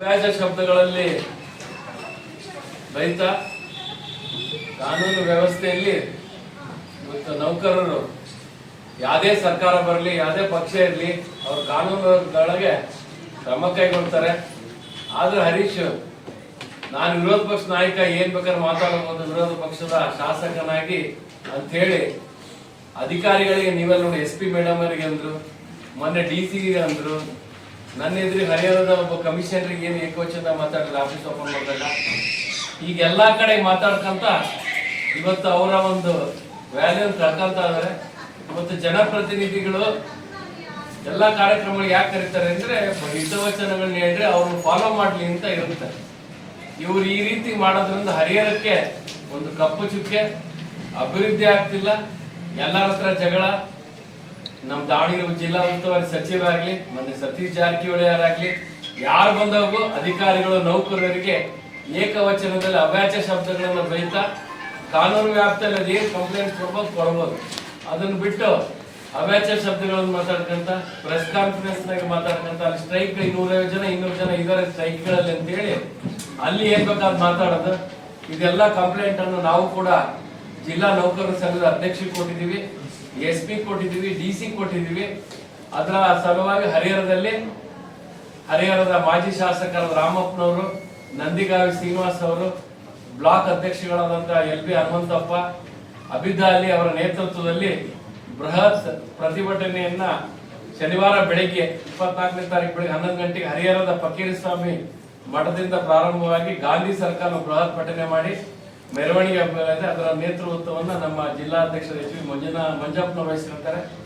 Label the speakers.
Speaker 1: ವ್ಯಾಜ ಶಬ್ದಗಳಲ್ಲಿ ರೈತ ಕಾನೂನು ವ್ಯವಸ್ಥೆಯಲ್ಲಿ ಇವತ್ತು ನೌಕರರು ಯಾವುದೇ ಸರ್ಕಾರ ಬರಲಿ, ಯಾವುದೇ ಪಕ್ಷ ಇರಲಿ, ಅವರು ಕಾನೂನುಗಳಿಗೆ ಕ್ರಮ ಕೈಗೊಳ್ತಾರೆ. ಆದರೂ ಹರೀಶ್, ನಾನು ವಿರೋಧ ಪಕ್ಷ ನಾಯಕ, ಏನ್ ಬೇಕಾದ್ರೆ ಮಾತಾಡಬಹುದು ವಿರೋಧ ಪಕ್ಷದ ಶಾಸಕನಾಗಿ ಅಂತ ಅಧಿಕಾರಿಗಳಿಗೆ ನೀವೆಲ್ಲ ನೋಡಿ ಎಸ್ ಪಿ ಮೇಡಮ್ ಅವರಿಗೆ ಅಂದ್ರು, ಮೊನ್ನೆ ಡಿ ಸಿ ಅಂದ್ರು ನನ್ನ ಎದುರು ಹರಿಯಾಣದ ಒಬ್ಬ ಕಮಿಷನರಿಗೆ ಏನು ಏಕವಚನ ಮಾತಾಡಿದ್ರೆ ಆಫೀಸ್ ಓಪನ್ ಮಾಡಿದಾಗ. ಈಗ ಎಲ್ಲಾ ಕಡೆ ಮಾತಾಡ್ಕಂತ ಇವತ್ತು ಅವರ ಒಂದು ವ್ಯಾಲ್ಯೂ ಕಳ್ಕೊಂತ ಇದಾರೆ. ಇವತ್ತು ಜನಪ್ರತಿನಿಧಿಗಳು ಎಲ್ಲಾ ಕಾರ್ಯಕ್ರಮಗಳು ಯಾಕೆ ಕರೀತಾರೆ ಅಂದ್ರೆ ಹಿತವಚನಗಳನ್ನ ಹೇಳಿದ್ರೆ ಅವ್ರನ್ನ ಫಾಲೋ ಮಾಡ್ಲಿ ಅಂತ ಇರುತ್ತೆ. ಇವ್ರು ಈ ರೀತಿ ಮಾಡೋದ್ರಿಂದ ಹರಿಹರಕ್ಕೆ ಒಂದು ಕಪ್ಪು ಚುಕ್ಕೆ, ಅಭಿವೃದ್ಧಿ ಆಗ್ತಿಲ್ಲ, ಎಲ್ಲರ ಹತ್ರ ಜಗಳ ನಮ್ ದಾವಣಗೆರೆ ಜಿಲ್ಲಾ ಉಸ್ತುವಾರಿ ಸಚಿವರಾಗ್ಲಿ ಮೊನ್ನೆ ಸತೀಶ್ ಜಾರಕಿಹೊಳಿ ಅವರಾಗ್ಲಿ ಯಾರು ಬಂದಾಗೂ ಅಧಿಕಾರಿಗಳು, ನೌಕರರಿಗೆ ಏಕವಚನದಲ್ಲಿ ಅವ್ಯಾಚ ಶಬ್ದಗಳನ್ನು ಬೈತಾ ಕಾನೂನು ವ್ಯಾಪ್ತಿಯಲ್ಲಿ ಅದೇ ಕಂಪ್ಲೇಂಟ್ ಕೊಡ್ಬೋದು ಕೊಡ್ಬೋದು. ಅದನ್ನ ಬಿಟ್ಟು ಅವ್ಯಾಚ ಶಬ್ದಗಳನ್ನು ಮಾತಾಡ್ಕೊಂತ ಪ್ರೆಸ್ ಕಾನ್ಫರೆನ್ಸ್ ನಾಗ ಮಾತಾಡ್ಕೊಂತ ಅಲ್ಲಿ ಸ್ಟ್ರೈಕ್ ಇನ್ನೂರೈವತ್ತು ಜನ, ಇನ್ನೂರು ಜನ ಇದಾರೆ ಸ್ಟ್ರೈಕ್ಗಳಲ್ಲಿ ಅಂತೇಳಿ ಅಲ್ಲಿ ಏನ್ ಬೇಕಾದ್ ಮಾತಾಡೋದು. ಇದೆಲ್ಲ ಕಂಪ್ಲೇಂಟ್ ಅನ್ನು ನಾವು ಕೂಡ ಜಿಲ್ಲಾ ನೌಕರರ ಸಂಘದ ಅಧ್ಯಕ್ಷರಿಗೆ ಕೊಟ್ಟಿದ್ದೀವಿ. ಎಸ್ ಪಿ ಕೊಟ್ಟಿದ್ದೀವಿ, ಡಿ ಸಿ ಕೊಟ್ಟಿದ್ದೀವಿ. ಅದರ ಸಲುವಾಗಿ ಹರಿಹರದಲ್ಲಿ ಹರಿಹರದ ಮಾಜಿ ಶಾಸಕರಾದ ರಾಮಪ್ಪನವರು, ನಂದಿಗಾವಿ ಶ್ರೀನಿವಾಸ್ ಅವರು, ಬ್ಲಾಕ್ ಅಧ್ಯಕ್ಷಗಳಾದಂತಹ ಎಲ್ ಬಿ ಹನುಮಂತಪ್ಪ ಅಬಿದಾಲಿ ಅವರ ನೇತೃತ್ವದಲ್ಲಿ ಬೃಹತ್ ಪ್ರತಿಭಟನೆಯನ್ನ ಶನಿವಾರ ಬೆಳಿಗ್ಗೆ ಇಪ್ಪತ್ನಾಲ್ಕನೇ ತಾರೀಕು ಬೆಳಿಗ್ಗೆ ಹನ್ನೊಂದು ಗಂಟೆಗೆ ಹರಿಹರದ ಫಕೀರಸ್ವಾಮಿ ಮಠದಿಂದ ಪ್ರಾರಂಭವಾಗಿ ಗಾಂಧಿ ಸರ್ಕಾರ ಬೃಹತ್ ಪಠನೆ ಮಾಡಿ ಮೆರವಣಿಗೆ ಅದರ ನೇತೃತ್ವವನ್ನ ನಮ್ಮ ಜಿಲ್ಲಾಧ್ಯಕ್ಷರು ಎಚ್ ವಿ ಮಂಜುನಾ ಮಂಜಪ್ಪನವರು ವಹಿಸಿರ್ತಾರೆ